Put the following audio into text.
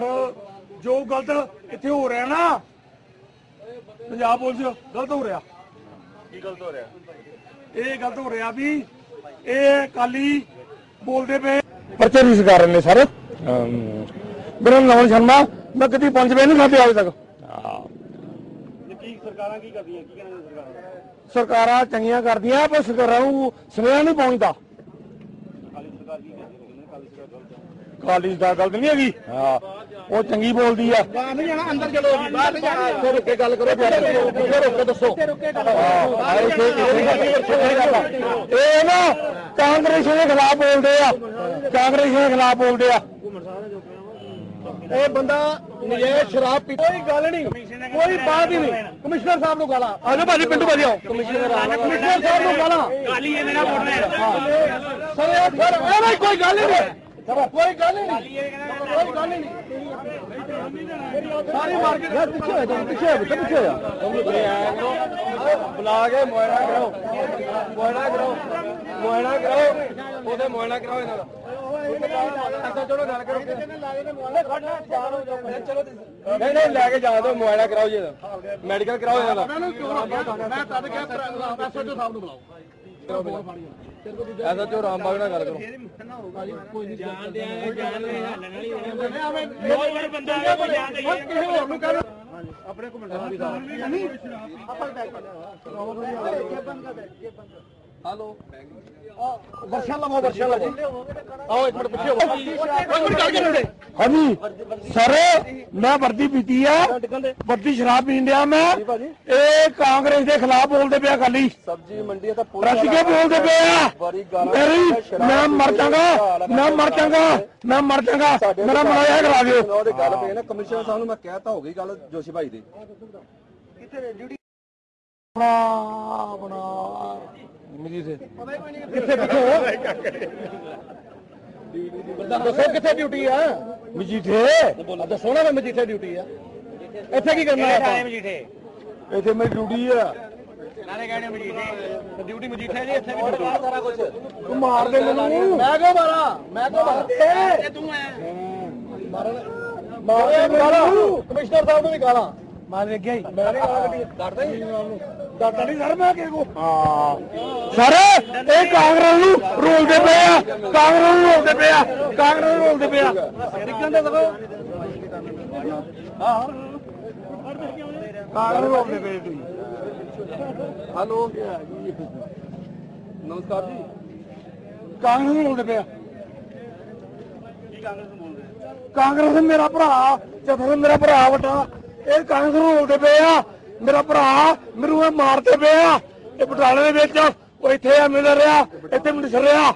ਪਰ ਜੋ ਗਲਤ ਇੱਥੇ ਹੋ ਰਿਹਾ ਨਾ ਪੰਜਾਬ ਪੁਲਿਸ ਗਲਤ ਹੋ ਰਿਹਾ। ਕੀ ਗਲਤ ਹੋ ਰਿਹਾ? ਇਹ ਗਲਤ ਹੋ ਰਿਹਾ ਵੀ ਇਹ ਕਾਲੀ ਬੋਲਦੇ ਪਏ। ਪਰਚੇ ਨਹੀਂ ਕਰ ਰਹੇ ਨੇ ਸਰ। ਮੇਰਾ ਨਾਮ ਸ਼ਰਮਾ ਮੈਂ ਕਦੀ ਪੰਜ ਵੇ ਨਹੀਂ ਖਾਦੇ ਅਜੇ ਤੱਕ। ਕੀ ਸਰਕਾਰਾਂ ਕੀ ਕਰਦੀਆਂ? ਕੀ ਕਹਿੰਦੇ ਸਰਕਾਰਾਂ? ਸਰਕਾਰਾਂ ਚੰਗੀਆਂ ਕਰਦੀਆਂ ਪਰ ਸਰਕਾਰਾਂ ਨੂੰ ਸੁਨੇਹਾ ਨਹੀਂ ਪਹੁੰਚਦਾ ਕਾਲੀ ਸਰਕਾਰ ਕੀ ਕਰਦੀ ਹੈ ਕਾਲੀ ਸਰਕਾਰ ਗਲਤ ਹੈ ਕਾਲੀ ਦਾ ਗਲਤ ਨਹੀਂ ਹੈਗੀ। ਹਾਂ ਉਹ ਚੰਗੀ ਬੋਲਦੀ ਆ। ਬਾਹਰ ਨਹੀਂ ਜਾਣਾ ਅੰਦਰ ਚਲੋ ਜੀ ਬਾਹਰ ਨਹੀਂ ਜਾਣਾ। ਫਿਰ ਰੁੱਕ ਕੇ ਗੱਲ ਕਰੋ ਫਿਰ ਰੁੱਕ ਕੇ ਦੱਸੋ। ਇਹ ਨਾ ਕਾਂਗਰਸ ਦੇ ਖਿਲਾਫ ਬੋਲਦੇ ਆ। ਕਾਂਗਰਸ ਦੇ ਖਿਲਾਫ ਬੋਲਦੇ ਆ। ਇਹ ਬੰਦਾ ਨਜਾਇਜ਼ ਸ਼ਰਾਬ ਪੀ ਕੋਈ ਗੱਲ ਨਹੀਂ। ਕੋਈ ਬਾਤ ਹੀ ਨਹੀਂ। ਕਮਿਸ਼ਨਰ ਸਾਹਿਬ ਨੂੰ ਗਾਲਾਂ। ਆਜੋ ਭਾਜੀ ਪਿੰਡੂ ਭਾਜੀ ਆਓ। ਕਮਿਸ਼ਨਰ ਕਮਿਸ਼ਨਰ ਸਾਹਿਬ ਨੂੰ ਗਾਲਾਂ। ਕਾਲੀ ਇਹਨੇ ਨਾ ਵੋਟਣਾ ਸਰ ਇਹ ਸਰ ਇਹ ਨਹੀਂ ਕੋਈ ਗੱਲ ਨਹੀਂ। ਕੋਈ ਗੱਲ ਨਹੀਂ। ਕੋਈ ਗੱਲ ਨਹੀਂ। ਸਾਰੀ ਮਾਰਕੀਟ ਯਾਰ ਪਿੱਛੇ ਹੋ ਜਾ ਪਿੱਛੇ ਹੋ ਜਾ ਪਿੱਛੇ ਹੋ ਜਾ। ਬੁਲਾ ਕੇ ਮੋਇਨਾ ਕਰਾਓ ਮੋਇਨਾ ਕਰਾਓ ਮੋਇਨਾ ਕਰਾਓ ਉਹਦੇ ਮੋਇਨਾ ਕਰਾਓ ਇਹਨਾਂ ਦਾ। ਚਲੋ ਗੱਲ ਕਰੋ। ਨਹੀਂ ਨਹੀਂ ਲੈ ਕੇ ਜਾ ਦਿਓ ਮੋਇਨਾ ਕਰਾਓ ਜੀ ਮੈਡੀਕਲ ਕਰਾਓ ਇਹਨਾਂ ਦਾ। ਮੈਂ ਤਦ ਕਿਹਾ ਐਸਐਚਓ ਸਾਹਿਬ ਨੂੰ ਬੁਲਾਓ। ਐਸਐਚਓ ਰਾਮਬਾਗ ਨਾਲ ਗੱਲ ਕਰੋ। ਨੌਜਵਾਨ ਬੰਦਾ ਹੈ ਕੋਈ ਜਾਣ ਦੇ ਕਿਸੇ ਹੋਰ ਨੂੰ ਕਹਿ ਹਲੋ ਵਰਸ਼ਾ ਲਵਾਓ ਵਰਸ਼ਾ ਲਵਾਓ ਆਓ ਇੱਕ ਮਿੰਟ ਪਿੱਛੇ ਹੋ ਇੱਕ ਮਿੰਟ ਗੱਲ ਕਰੋ ਹਾਂਜੀ। ਸਰ ਮੈਂ ਵਰਦੀ ਪੀਤੀ ਆ। ਵਰਦੀ ਸ਼ਰਾਬ ਪੀਣ ਡਿਆ ਮੈਂ। ਇਹ ਕਾਂਗਰਸ ਦੇ ਖਿਲਾਫ ਬੋਲਦੇ ਪਿਆ ਖਾਲੀ ਸਬਜ਼ੀ ਮੰਡੀ ਤਾਂ ਰੱਜ ਕੇ ਬੋਲਦੇ ਪਏ ਆ। ਮੇਰੀ ਮੈਂ ਮਰ ਜਾਗਾ। ਮੈਂ ਮਰ ਜਾਗਾ। ਮੈਂ ਮਰ ਜਾਗਾ। ਮੇਰਾ ਮਨਾਇਆ ਕਰਾ ਦਿਓ। ਉਹਦੇ ਗੱਲ ਪਈ ਨਾ ਕਮਿਸ਼ਨਰ ਸਾਹਿਬ ਨੂੰ ਮੈਂ ਕਹਿਤਾ ਹੋ ਗਈ ਗੱਲ ਜੋਸ਼ੀ ਭਾਈ ਦੀ। ਆਪਣਾ ਆਪਣਾ ਮੇਰੀ ਸੇ ਕਿੱਥੇ ਪਿੱਛੇ ਦੱਸੋ ਕਿੱਥੇ ਡਿਊਟੀ ਆ? ਮਜੀਠੇ। ਦੱਸੋ ਨਾ ਮੈਂ ਮਜੀਠੇ ਡਿਊਟੀ ਆ। ਇੱਥੇ ਕੀ ਕਰਨਾ ਆਪਾਂ? ਮਜੀਠੇ? ਇੱਥੇ ਮੇਰੀ ਡਿਊਟੀ ਆ। ਨਾਲੇ ਕਹਿੰਦੇ ਮਜੀਠੇ। ਡਿਊਟੀ ਮਜੀਠੇ ਜੀ ਇੱਥੇ ਸਾਰਾ ਕੁਝ ਤੂੰ ਮਾਰ ਦੇ ਮੈਨੂੰ। ਮੈਂ ਕਿਉਂ ਮਾਰਾਂ? ਮੈਂ ਕਿਉਂ ਮਾਰਾਂ? ਤੇ ਤੂੰ ਐ। ਮਾਰ ਦੇ। ਮੈਨੂੰ। ਕਮਿਸ਼ਨਰ ਸਾਹਿਬ ਨੂੰ ਵੀ ਗਾਲਾਂ ਮਾਰ ਦੇ ਗਿਆ ਹੀ ਮੈਂ ਨਹੀਂ ਗਾਲਾਂ ਕੱਢੀ ਡਰਦਾ ਹੀ ਡਰਦਾ ਨਹੀਂ। ਸਰ ਮੈਂ ਕਿਹੋ ਹਾਂ। ਸਰ ਇਹ ਕਾਂਗਰਸ ਨੂੰ ਰੋਲਦੇ ਪਏ ਆ। ਕਾਂਗਰਸ ਨੂੰ ਰੋਲਦੇ ਪਏ ਆ। ਕਾਂਗਰਸ ਨੂੰ ਰੋਲਦੇ ਪਏ ਆ। ਡਿੱਗਣ ਦੇ ਦੇਖੋ ਹਾਂ। ਕਾਂਗਰਸ ਨੂੰ ਰੋਲਦੇ ਪਏ ਤੁਸੀਂ ਹਲੋ। ਨਮਸਕਾਰ ਜੀ। ਕਾਂਗਰਸ ਨੂੰ ਰੋਲਦੇ ਪਏ ਆ। ਕੀ ਕਾਂਗਰਸ ਨੂੰ ਬੋਲਦੇ? ਕਾਂਗਰਸ ਮੇਰਾ ਭਰਾ ਜਦੋਂ ਮੇਰਾ ਭਰਾ ਵੱਡਾ ਇਹ ਕਾਂਗਰਸ ਨੂੰ ਰੋਲਦੇ ਪਏ ਆ। ਮੇਰਾ ਭਰਾ ਮੈਨੂੰ ਇਹ ਮਾਰਦੇ ਪਏ ਆ। ਇਹ ਬਟਾਲੇ ਦੇ ਵਿੱਚ ਉਹ ਇੱਥੇ ਆ ਮਿਲ ਰਿਹਾ, ਇੱਥੇ ਮਿਲ ਰਿਹਾ।